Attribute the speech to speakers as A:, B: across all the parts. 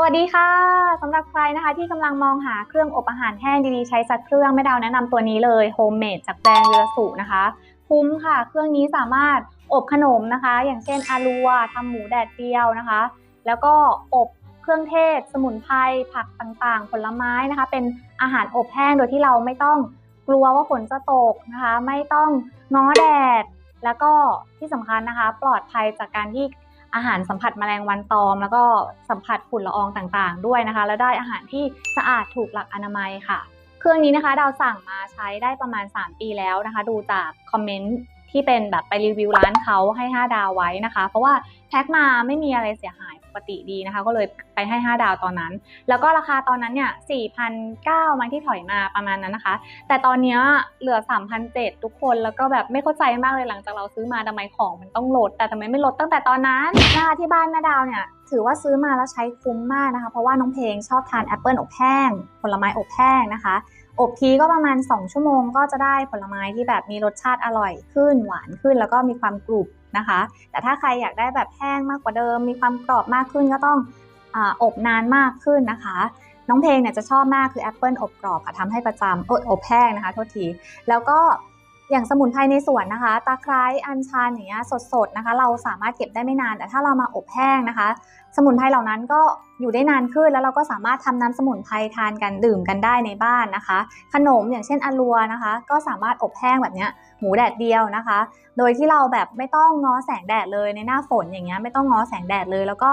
A: สวัสดีค่ะสำหรับใครนะคะที่กำลังมองหาเครื่องอบอาหารแห้งดีๆ ใช้สักเครื่องไม่ดาวแนะนำตัวนี้เลย Homemade จากแบรนด์วิลสุนะคะคุ้มค่ะ เครื่องนี้สามารถอบขนมนะคะ อย่างเช่นอาลัวทำหมูแดดเดียวนะคะ แล้วก็อบเครื่องเทศ สมุนไพรผักต่างๆ ผลไม้นะคะ เป็นอาหารอบแห้งโดยที่เราไม่ต้องกลัวว่าฝนจะตกนะคะ ไม่ต้องง้อแดด แล้วก็ที่สำคัญนะคะ ปลอดภัยจากการที่ อาหารสัมผัสแมลงวันตอม แล้วก็สัมผัสฝุ่นละอองต่างๆ ด้วยนะคะ แล้วได้อาหารที่สะอาดถูกหลักอนามัยค่ะ เครื่องนี้นะคะดาวสั่งมาใช้ได้ประมาณ 3 ปีแล้วนะคะ ดูจากคอมเมนต์ ที่เป็นแบบไปรีวิวร้านเขาให้ 5 ดาวไว้นะคะ เพราะว่าแพ็คมาไม่มีอะไรเสียหายปกติดีนะคะ ก็เลยไปให้ 5 ดาวตอนนั้น แล้วก็ราคาตอนนั้นเนี่ย4,900มันที่ถอยมาประมาณนั้นนะคะ แต่ตอนเนี้ยเหลือ3,700ทุกคนแล้วก็แบบไม่เข้าใจมากเลยหลังจากเราซื้อมาทำไมของมันต้องลด แต่ทำไมไม่ลดตั้งแต่ตอนนั้นนะคะที่บ้านแม่ดาวเนี่ยถือว่าซื้อมาแล้วใช้คุ้มมากนะคะ เพราะว่าน้องเพลงชอบทานแอปเปิลอบแห้งผลไม้อบแห้งนะคะ อบทีก็ประมาณ 2 ชั่วโมงก็จะได้ผลไม้ที่แบบมีรสชาติอร่อยขึ้นหวานขึ้นแล้วก็มีความกรุบนะคะ แต่ถ้าใครอยากได้แบบแห้งมากกว่าเดิม มีความกรอบมากขึ้นก็ต้องออบนานมากขึ้นนะคะ น้องเพลงเนี่ยจะชอบมากคือแอปเปิลอบกรอบค่ะทำให้ประจำอดอบแห้งนะคะโทษทีแล้วก็ อย่างสมุนไพรในสวนนะคะ ตะไคร้อัญชันอย่างเงี้ยสดๆนะคะ เราสามารถเก็บได้ไม่นาน แต่ถ้าเรามาอบแห้งนะคะ สมุนไพรเหล่านั้นก็อยู่ได้นานขึ้น แล้วเราก็สามารถทำน้ำสมุนไพรทานกันดื่มกันได้ในบ้านนะคะ ขนมอย่างเช่นอลัวนะคะ ก็สามารถอบแห้งแบบเนี้ยหมูแดดเดียวนะคะ โดยที่เราแบบไม่ต้องง้อแสงแดดเลยในหน้าฝนอย่างเงี้ยไม่ต้องง้อแสงแดดเลยแล้วก็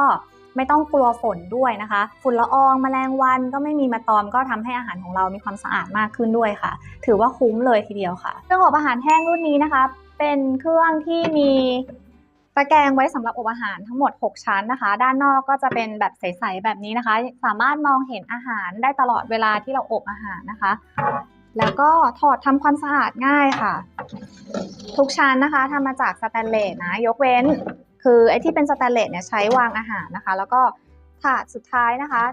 A: ไม่ต้องกลัวฝนด้วยนะคะ ฝุ่นละอองแมลงวันก็ไม่มีมาตอมก็ทำให้อาหารของเรามีความสะอาดมากขึ้นด้วยค่ะ ถือว่าคุ้มเลยทีเดียวค่ะเครื่องอบอาหารแห้งรุ่นนี้นะคะ เป็นเครื่องที่มีตะแกรงไว้สำหรับอบอาหารทั้งหมด 6 ชั้นนะคะ ด้านนอกก็จะเป็นแบบใสๆแบบนี้นะคะ สามารถมองเห็นอาหารได้ตลอดเวลาที่เราอบอาหารนะคะ แล้วก็ถอดทำความสะอาดง่ายค่ะ ทุกชั้นนะคะทำมาจากสแตนเลสนะ ยกเว้น คือไอ้ที่เป็นสแตนเลสเนี่ยใช้วางอาหารนะคะ แล้วก็ถาดสุดท้ายนะคะ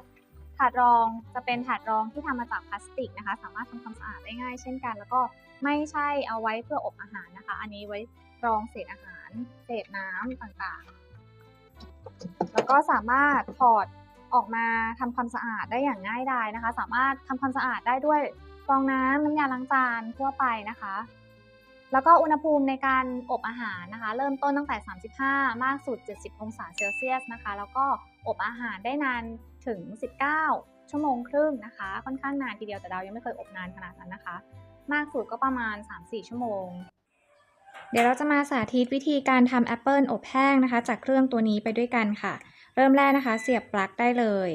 A: ถาดรองจะเป็นถาดรองที่ทำมาจากพลาสติกนะคะ สามารถทำความสะอาดได้ง่ายเช่นกัน แล้วก็ไม่ใช่เอาไว้เพื่ออบอาหารนะคะ อันนี้ไว้รองเศษอาหาร เศษน้ำต่างๆ แล้วก็สามารถถอดออกมาทำความสะอาดได้อย่างง่ายดายนะคะ สามารถทำความสะอาดได้ด้วยฟองน้ำน้ำยาล้างจานทั่วไปนะคะ แล้วก็อุณหภูมิในการอบอาหารนะคะ เริ่มต้นตั้งแต่ 35 มากสุด 70 องศาเซลเซียสนะคะ แล้วก็อบอาหารได้นานถึง 19 ชั่วโมงครึ่งนะคะ ค่อนข้างนานทีเดียวแต่ดาวยังไม่เคยอบนานขนาดนั้นนะคะ มากสุดก็ประมาณ 3-4 ชั่วโมง เดี๋ยวเราจะมาสาธิตวิธีการทำแอปเปิลอบแห้งนะคะ จากเครื่องตัวนี้ไปด้วยกันค่ะ เริ่มแรกนะคะ เสียบปลั๊กได้เลย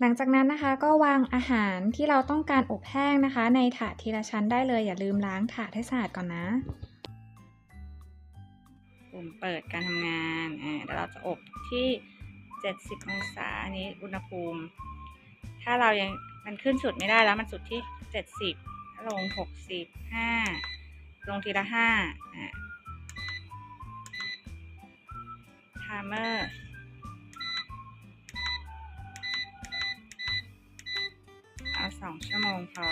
A: หลังจากนั้นนะคะก็วางอาหารที่เราต้องการอบแห้งนะคะ ในถาดทีละชั้นได้เลยอย่าลืมล้างถาดให้สะอาดก่อนนะ
B: ปุ่มเปิดการทำงานอ่าเดี๋ยวเราจะอบที่ 70 องศาอันนี้อุณหภูมิ ถ้าเรายังมันขึ้นสุดไม่ได้แล้วมันสุดที่ 70ถ้าลง 60 5 ลงทีละ5อ่าไทม์เมอร์ สองชั่วโมงพอ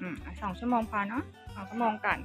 B: อืมเอสองชั่วโมงพอเนาะสองชั่วโมงก่อน